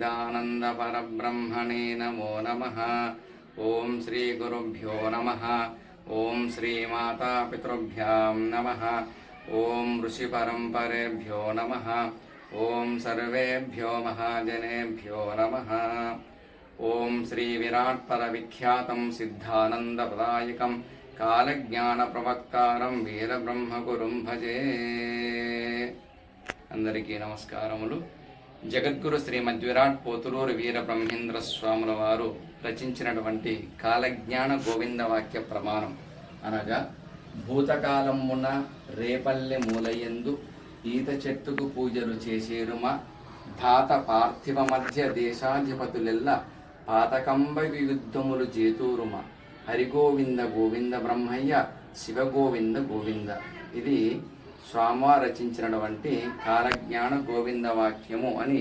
శ్రీ సచ్చిదానంద పరబ్రహ్మణే నమో నమ ఓం శ్రీ గురుభ్యో నమ ఓం శ్రీ మాతాపితృభ్యాం నమ ఓం ఋషి పరంపరేభ్యో నమ ఓం సర్వేభ్యో మహాజనేభ్యో నమ ఓం శ్రీ విరాట్ పర విఖ్యాతం సిద్ధానంద ప్రదాయకం కాలజ్ఞాన ప్రవక్తారం వీరబ్రహ్మగురుం భజే అందరికీ నమస్కారములు. జగద్గురు శ్రీ మధ్విరాట్ పోతులూరు వీర బ్రహ్మేంద్ర స్వాముల వారు రచించినటువంటి కాలజ్ఞాన గోవింద వాక్య ప్రమాణం. అనగా భూతకాలమున రేపల్లె మూలయందు ఈత చెట్టుకు పూజలు చేసేరుమ ధాత పార్థివ మధ్య దేశాధిపతులెల్ల పాతకంబ యుద్ధములు చేతూరుమ హరిగోవింద గోవింద బ్రహ్మయ్య శివగోవింద గోవింద. ఇది స్వామ రచించినటువంటి కాలజ్ఞాన గోవింద వాక్యము అని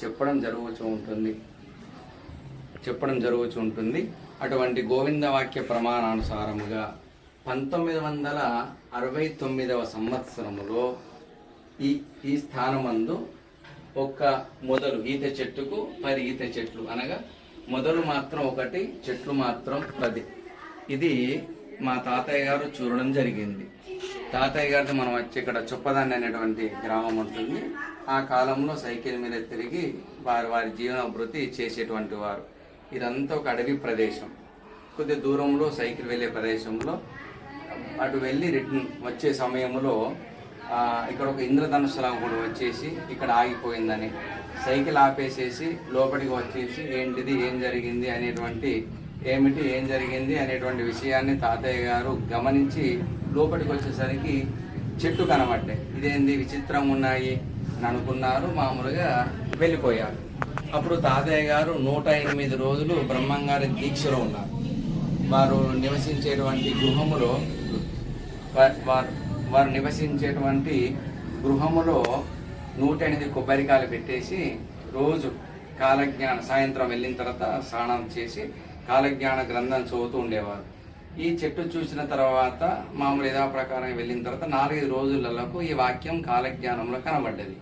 చెప్పడం జరుగుతూ ఉంటుంది. చెప్పడం జరుగుతూ ఉంటుంది. అటువంటి గోవింద వాక్య ప్రమాణానుసారముగా పంతొమ్మిది వందల అరవై తొమ్మిదవ సంవత్సరములో ఈ ఈ స్థానమందు ఒక మొదలు ఈత చెట్టుకు పది ఈత చెట్లు అనగా మొదలు మాత్రం ఒకటి చెట్లు మాత్రం పది. ఇది మా తాతయ్య గారు చూడడం జరిగింది. తాతయ్య గారితో మనం వచ్చి ఇక్కడ చొప్పదాన్ని అనేటువంటి గ్రామం ఉంటుంది. ఆ కాలంలో సైకిల్ మీద తిరిగి వారి వారి జీవనభృతి చేసేటువంటి వారు. ఇదంతా ఒక అడవి ప్రదేశం. కొద్ది దూరంలో సైకిల్ వెళ్ళే ప్రదేశంలో అటు వెళ్ళి రిటర్న్ వచ్చే సమయంలో ఇక్కడ ఒక ఇంద్రధనుస్సులా కూడా వచ్చేసి ఇక్కడ ఆగిపోయిందని. సైకిల్ ఆపేసేసి లోపలికి వచ్చేసి ఏంటిది ఏం జరిగింది అనేటువంటి ఏమిటి ఏం జరిగింది అనేటువంటి విషయాన్ని తాతయ్య గారు గమనించి లోపలికి వచ్చేసరికి చెట్టు కనబడ్డాయి. ఇదేంది విచిత్రం ఉన్నాయి అని అనుకున్నారు. మామూలుగా వెళ్ళిపోయారు. అప్పుడు తాతయ్య గారు నూట ఎనిమిది రోజులు బ్రహ్మంగారి దీక్షలో ఉన్నారు. వారు నివసించేటువంటి గృహములో వారు వారు నివసించేటువంటి గృహములో నూట ఎనిమిది కొబ్బరికాయలు పెట్టేసి రోజు కాలజ్ఞానం సాయంత్రం వెళ్ళిన తర్వాత స్నానం చేసి కాలజ్ఞాన గ్రంథం చదువుతూ ఉండేవారు. ఈ చెట్టు చూసిన తర్వాత మామూలు యథా ప్రకారం వెళ్ళిన తర్వాత నాలుగైదు రోజులకు ఈ వాక్యం కాలజ్ఞానంలో కనబడ్డది.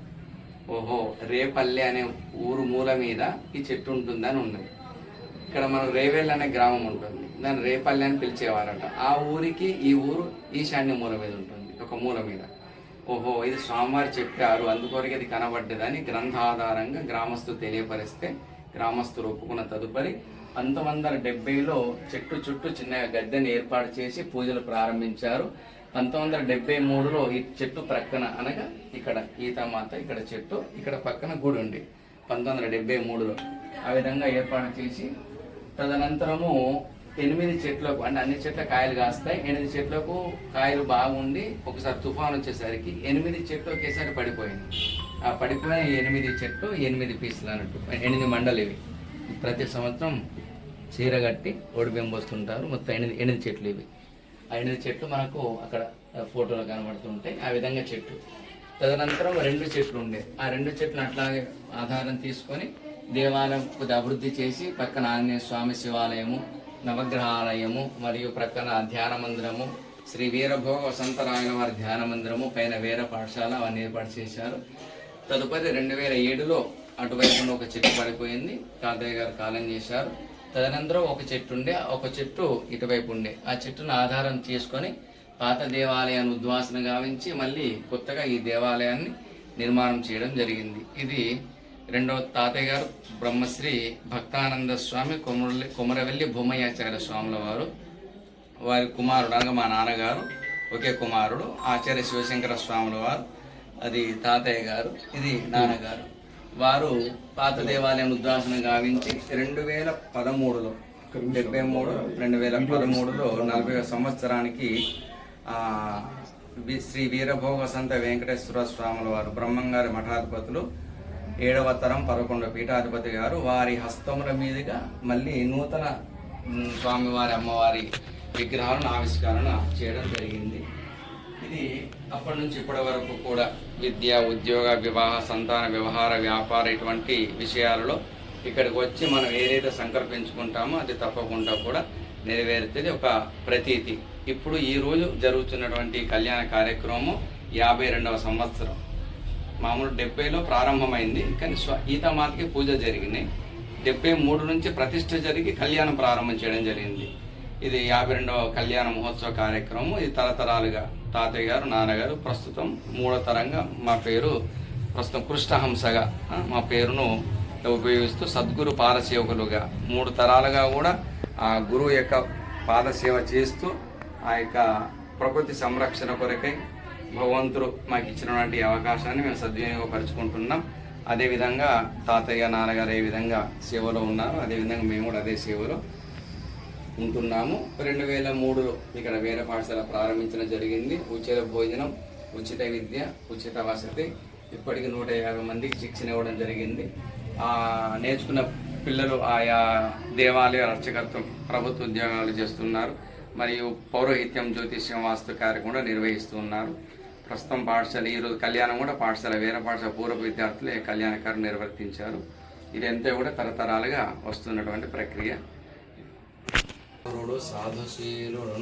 ఓహో రేపల్లె అనే ఊరు మూల మీద ఈ చెట్టు ఉంటుందని ఉన్నది ఇక్కడ మనకు రేవేల్ అనే గ్రామం ఉంటుంది. దాన్ని రేపల్లె అని పిలిచేవారట. ఆ ఊరికి ఈ ఊరు ఈశాన్య మూల మీద ఉంటుంది ఒక మూల మీద. ఓహో ఇది స్వామివారు చెప్పారు. అందుకొరకు ఇది కనబడ్డదని గ్రంథాధారంగా గ్రామస్తులు తెలియపరిస్తే గ్రామస్తులు ఒప్పుకున్న తదుపరి పంతొమ్మిది వందల డెబ్బైలో చెట్టు చుట్టూ చిన్న గద్దెని ఏర్పాటు చేసి పూజలు ప్రారంభించారు. పంతొమ్మిది వందల డెబ్బై మూడులో ఈ చెట్టు ప్రక్కన అనగా ఇక్కడ ఈతామాత ఇక్కడ చెట్టు ఇక్కడ పక్కన గుడి ఉంది. పంతొమ్మిది వందల డెబ్బై మూడులో ఆ విధంగా ఏర్పాటు చేసి తదనంతరము ఎనిమిది చెట్లకు అంటే అన్ని చెట్ల కాయలు కాస్తాయి. ఎనిమిది చెట్లకు కాయలు బాగుండి ఒకసారి తుఫాన్ వచ్చేసరికి ఎనిమిది చెట్లు ఒకేసారి పడిపోయింది ఆ పడిపోయిన ఎనిమిది చెట్లు ఎనిమిది పీసులు అన్నట్టు ఎనిమిది మండలు ఇవి. ప్రతి సంవత్సరం చీర కట్టి ఒడిబిం పోస్తుంటారు మొత్తం ఎనిమిది ఎనిమిది చెట్లు ఇవి. ఆ ఎనిమిది చెట్లు మనకు అక్కడ ఫోటోలో కనబడుతుంటాయి. ఆ విధంగా చెట్టు. తదనంతరం రెండు చెట్లు ఉండే. ఆ రెండు చెట్లు అట్లాగే ఆధారం తీసుకొని దేవాలయం కొద్ది అభివృద్ధి చేసి పక్కన ఆంజనేయ స్వామి శివాలయము నవగ్రహాలయము మరియు ప్రక్కన ధ్యాన మందిరము శ్రీ వీరభోగ వసంతరాయన వారి ధ్యాన మందిరము పైన వీర పాఠశాల అవన్నీ ఏర్పాటు చేశారు. తదుపరి రెండు వేల ఏడులో అటువైపున ఒక చెట్టు పడిపోయింది. తాతయ్య గారు కాలం చేశారు. తదనంతరం ఒక చెట్టు ఉండే ఒక చెట్టు ఇటువైపు ఉండే. ఆ చెట్టును ఆధారం చేసుకొని పాత దేవాలయాన్ని ఉద్వాసన గావించి మళ్ళీ కొత్తగా ఈ దేవాలయాన్ని నిర్మాణం చేయడం జరిగింది. ఇది రెండవ తాతయ్య గారు బ్రహ్మశ్రీ భక్తానంద స్వామి కొమరల్లి కొమరవెల్లి భూమయ్యాచార్య స్వాముల వారు. వారి కుమారుడు అనగా మా నాన్నగారు ఒకే కుమారుడు ఆచార్య శివశంకర స్వాముల వారు అది తాతయ్య గారు ఇది నాన్నగారు. వారు పాత దేవాలయం ఉద్వాసన గావించి రెండు వేల పదమూడులో డెబ్బై మూడు రెండు వేల పదమూడులో నలభై సంవత్సరానికి శ్రీ వీరభోగ సంత వెంకటేశ్వర స్వాముల వారు బ్రహ్మంగారి మఠాధిపతులు ఏడవ తరం పదకొండవ పీఠాధిపతి గారు వారి హస్తముల మీదుగా మళ్ళీ నూతన స్వామివారి అమ్మవారి విగ్రహాలను ఆవిష్కరణ చేయడం జరిగింది. ఇది అప్పటి నుంచి ఇప్పటి వరకు కూడా విద్య ఉద్యోగ వివాహ సంతాన వ్యవహార వ్యాపార ఇటువంటి విషయాలలో ఇక్కడికి వచ్చి మనం ఏదైతే సంకల్పించుకుంటామో అది తప్పకుండా కూడా నెరవేరుతుంది ఒక ప్రతీతి. ఇప్పుడు ఈ రోజు జరుగుతున్నటువంటి కళ్యాణ కార్యక్రమం యాభై రెండవ సంవత్సరం. మామూలు డెబ్బైలో ప్రారంభమైంది కానీ స్వ ఈతమాతకి పూజ జరిగింది డెబ్బై మూడు నుంచి ప్రతిష్ట జరిగి కళ్యాణం ప్రారంభం చేయడం జరిగింది. ఇది యాభై రెండవ కళ్యాణ మహోత్సవ కార్యక్రమం ఇది తరతరాలుగా తాతయ్య గారు నాన్నగారు ప్రస్తుతం మూడో తరంగా. మా పేరు ప్రస్తుతం కృష్ణహంసగా మా పేరును ఉపయోగిస్తూ సద్గురు పాదసేవకులుగా మూడు తరాలుగా కూడా ఆ గురువు యొక్క పాదసేవ చేస్తూ ఆ యొక్క ప్రకృతి సంరక్షణ కొరకై భగవంతుడు మాకు ఇచ్చినటువంటి అవకాశాన్ని మేము సద్వినియోగపరుచుకుంటున్నాం. అదేవిధంగా తాతయ్య నాన్నగారు ఏ విధంగా సేవలో ఉన్నారు అదేవిధంగా మేము కూడా అదే సేవలో ఉంటున్నాము. రెండు వేల మూడులో ఇక్కడ వేరే పాఠశాల ప్రారంభించడం జరిగింది. ఉచిత భోజనం ఉచిత విద్య ఉచిత వసతి. ఇప్పటికి నూట యాభై మందికి శిక్షణ ఇవ్వడం జరిగింది. ఆ నేర్చుకున్న పిల్లలు ఆయా దేవాలయ అర్చకత్వం ప్రభుత్వ ఉద్యోగాలు చేస్తున్నారు. మరియు పౌరోహిత్యం జ్యోతిష్యం వాస్తు కార్యక్రమం నిర్వహిస్తున్నారు ప్రస్తుతం పాఠశాల ఈరోజు కళ్యాణం కూడా పాఠశాల వేరే పాఠశాల పూర్వ విద్యార్థులు ఈ కళ్యాణ కార్యం నిర్వర్తించారు. ఇదంతా కూడా తరతరాలుగా వస్తున్నటువంటి ప్రక్రియ. సాధుశీలుడు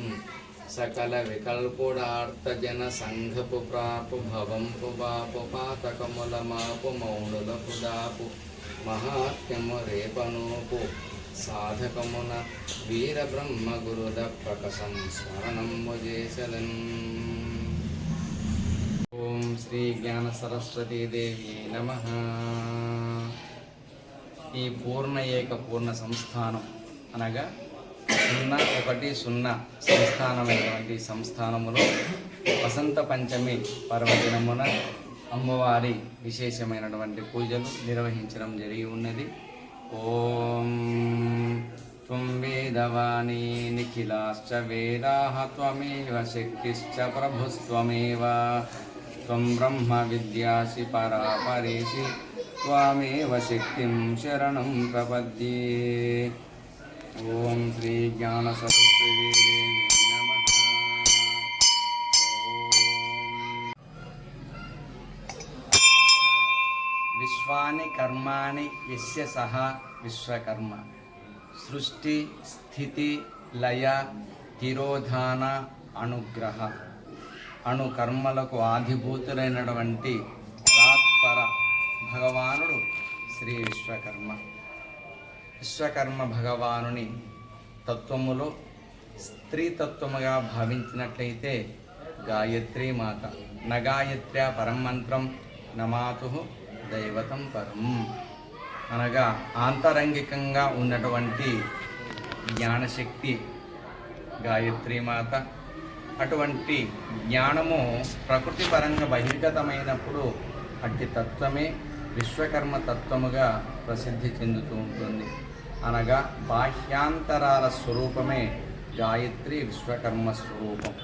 సకల వికల్పుడార్థ జన సంఘపు ప్రాపు భవంపు బాపు పాతకముల మాపు మౌనులకు దాపు మహాత్మ్యము రేపనూపు సాధకమున వీర బ్రహ్మ గురుద ప్రకసం స్మరణము చేసలన్. ఓం శ్రీ జ్ఞాన సరస్వతీ దేవి నమ. ఈ పూర్ణ ఏక పూర్ణ సంస్థానం అనగా సున్నా ఒకటి సున్నా సంస్థానమైనటువంటి సంస్థానములో వసంత పంచమి పర్వదినమున అమ్మవారి విశేషమైనటువంటి పూజలు నిర్వహించడం జరిగి ఉన్నది. ఓం త్వం వేదవాణి నిఖిలాశ్చ వేదాః త్వమేవ శక్తిశ్చ ప్రభుస్త్వమేవ త్వం బ్రహ్మ విద్యాసి పరాపరేసి త్వామేవ శక్తిం శరణం ప్రపద్యే. ఓం శ్రీ జ్ఞాన సరస్వతి దేవి విశ్వాని కర్మాణి యస్య సహ విశ్వకర్మ. సృష్టి స్థితి లయ తిరోధాన అనుగ్రహ. అణు కర్మలకు ఆధిభూతులైనటువంటి పరాత్పర భగవానుడు శ్రీ విశ్వకర్మ. విశ్వకర్మ భగవానుని తత్వములో స్త్రీతత్వముగా భావించినట్లయితే గాయత్రీ మాత నగాయత్ర్య పరం మంత్రం నమాతు దైవతం పరం. అనగా ఆంతరంగికంగా ఉన్నటువంటి జ్ఞానశక్తి గాయత్రీ మాత అటువంటి జ్ఞానము ప్రకృతి పరంగా బహిర్గతమైనప్పుడు అట్టి తత్వమే విశ్వకర్మ తత్వముగా ప్రసిద్ధి చెందుతూ ఉంటుంది. అనగా బాహ్యాంతరాల స్వరూపమే గాయత్రి విశ్వకర్మ స్వరూపం.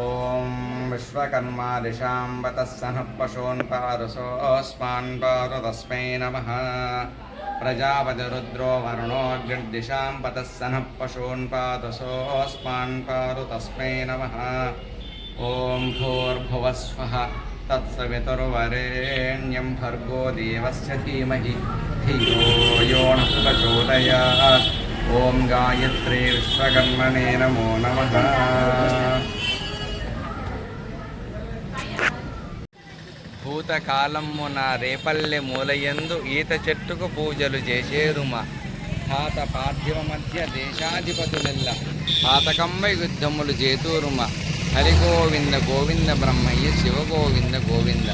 ఓం విశ్వకర్మ దిశాంబత సన పశూన్ పారుసోస్మాన్ పారు నమ. ప్రజాపతిరుద్రో రుద్రో వరుణోగ్నిర్దిశాం పతస్సన పశూన్ పాదసోస్మాన్ పారు నమ. ఓం భూర్భువస్వ తత్సవితుర్వరేణ్యం భర్గో దేవస్య ధీమహి ధియో యో నః ప్రచోదయాత్ ఓం గాయత్రీ విశ్వకర్మణే నమో నమః భూతకాలమున రేపల్లె మూలయందు ఈత చెట్టుకు పూజలు చేసేరుమ పాత పార్థివ మధ్య దేశాధిపతులెల్ల పాతకమ్మ యుద్ధములు చేతూరుమ. హరి గోవింద గోవింద బ్రహ్మయ్య శివ గోవింద. గోవింద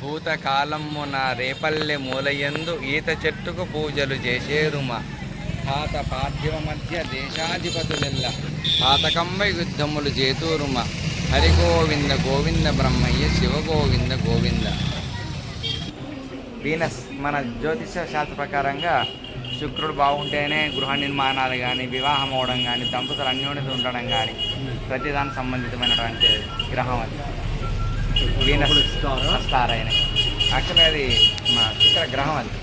భూతకాలమున రేపల్లె మూలయందు ఈత చెట్టుకు పూజలు చేసేరుమ పాత పార్థివ మధ్య దేశాధిపతులెల్ల పాతకంబ యుద్ధములు చేతూరుమ. హరి గోవింద గోవింద బ్రహ్మయ్య శివ గోవింద. గోవింద వీనస్ మన జ్యోతిష శాస్త్ర ప్రకారంగా శుక్రుడు బాగుంటేనే గృహ నిర్మాణాలు కానీ వివాహం అవడం కానీ దంపతులు అన్యోన్యత ఉండడం కానీ ప్రతిదానికి సంబంధితమైనటువంటి గ్రహం అది. Venus star? అయిన యాక్చువల్లీ అది మా శుక్ర గ్రహం అది.